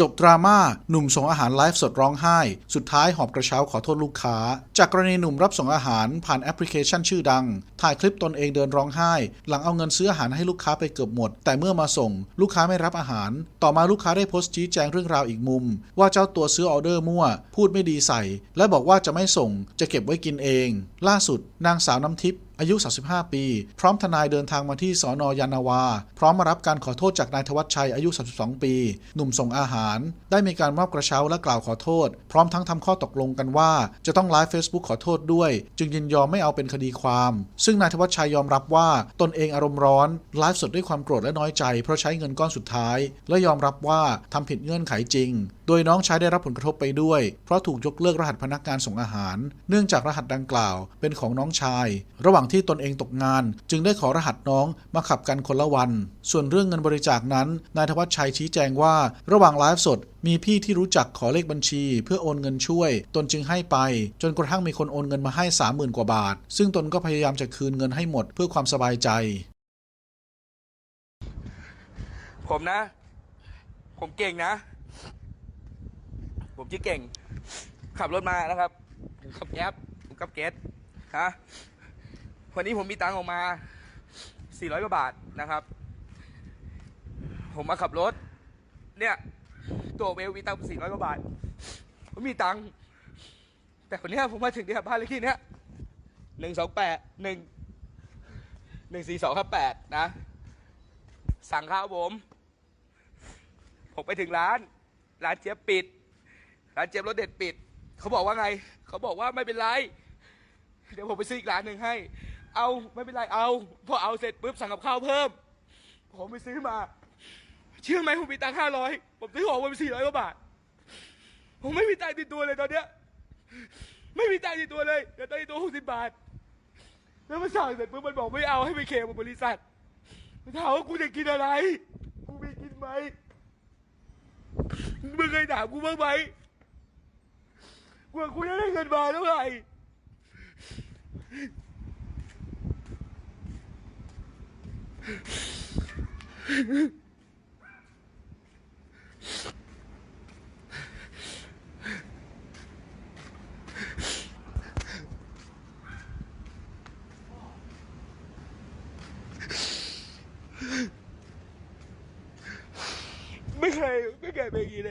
จบดราม่าหนุ่มส่งอาหารไลฟ์สดร้องไห้ สุดท้ายหอบกระเช้าขอโทษลูกค้า จากกรณีหนุ่มรับส่งอาหารผ่านแอปพลิเคชันชื่อดัง ถ่ายคลิปตนเองเดินร้องไห้ หลังเอาเงินซื้ออาหารให้ลูกค้าไปเกือบหมด แต่เมื่อมาส่ง ลูกค้าไม่รับอาหาร ต่อมาลูกค้าได้โพสต์ชี้แจงเรื่องราวอีกมุม ว่าเจ้าตัวซื้อออเดอร์มั่ว พูดไม่ดีใส่ และบอกว่าจะไม่ส่ง จะเก็บไว้กินเอง ล่าสุด นางสาวน้ำทิพย์ อายุ 35 ปี พร้อมทนายเดินทางมาที่สอนอยานาวา พร้อมมารับการขอโทษจากนายธวัชชัยอายุ 32 ปี หนุ่มส่งอาหาร ได้มีการมอบกระเช้าและกล่าวขอโทษ พร้อมทั้งทำข้อตกลงกันว่า จะต้องไลฟ์ Facebook ขอโทษด้วย จึงยินยอมไม่เอาเป็นคดีความ ซึ่งนายธวัชชัยยอมรับว่าตนเองอารมณ์ร้อนไลฟ์สดด้วยความโกรธและน้อยใจ เพราะใช้เงินก้อนสุดท้าย และยอมรับว่าทำผิดเงื่อนไขจริง โดยน้องชายได้รับผลกระทบไปด้วย เพราะถูกยกเลิกรหัสพนักงานส่งอาหาร เนื่องจากรหัสดังกล่าว เป็นของน้องชาย ระหว่างที่ตนเองตกงาน จึงได้ขอรหัสน้องมาขับกันคนละวัน ส่วนเรื่องเงินบริจาคนั้นนายธวัชชัยชี้แจงว่า ระหว่างไลฟ์สดมีพี่ที่รู้จักขอเลขบัญชี เพื่อโอนเงินช่วย ตนจึงให้ไป จนกระทั่งมีคนโอนเงินมาให้30,000กว่าบาท ซึ่งตนก็พยายามจะคืนเงินให้หมดเพื่อความสบายใจ ผมนะ ผมเก่งนะ ผมชื่อเก่ง ขับรถมานะครับ ผมขับแก๊ปผมขับเกตฮะ วันนี้ผมมีตังค์ออกมา 400 กว่าบาทนะครับ ผมมาขับรถ เนี่ย ตัวเวลมีตังค์400 กว่าบาท ผมมีตังค์ แต่คนเนี้ยผมมาถึงเนี่ยบ้านเลขที่เนี้ยหนึ่งสองแปดหนึ่งหนึ่งสี่สองครับแปดนะ สั่งข้าวผม ผมไปถึงร้าน ร้านเจี๊ยบปิด ร้านเจี๊ยบรสเด็ดปิด เขาบอกว่าไง เขาบอกว่าไม่เป็นไร เดี๋ยวผมไปซื้ออีกร้านหนึ่งให้ เอาไม่เป็นไรเอา พอเอาเสร็จปุ๊บสั่งกับข้าวเพิ่ม ผมไปซื้อมา เชื่อไหมผมมีตังค์ห้าร้อยผมซื้อของมาสี่ร้อยกว่าบาท ผมไม่มีตังค์ติดตัวเลยตอนเนี้ย ไม่มีตังค์ติดตัวเลยเดี๋ยวตังค์ติดตัวหกสิบบาท แล้วมันสั่งเสร็จปุ๊บมันบอกไม่เอาให้ไปเคลมกับบริษัทถามว่ากูจะกินอะไร กูมีกินไหมมึงเคยถามกูบ้างไหมกูว่ากูจะได้เงินมาเท่าไหร่ ไม่เคยไม่เคยเป็นอย่าง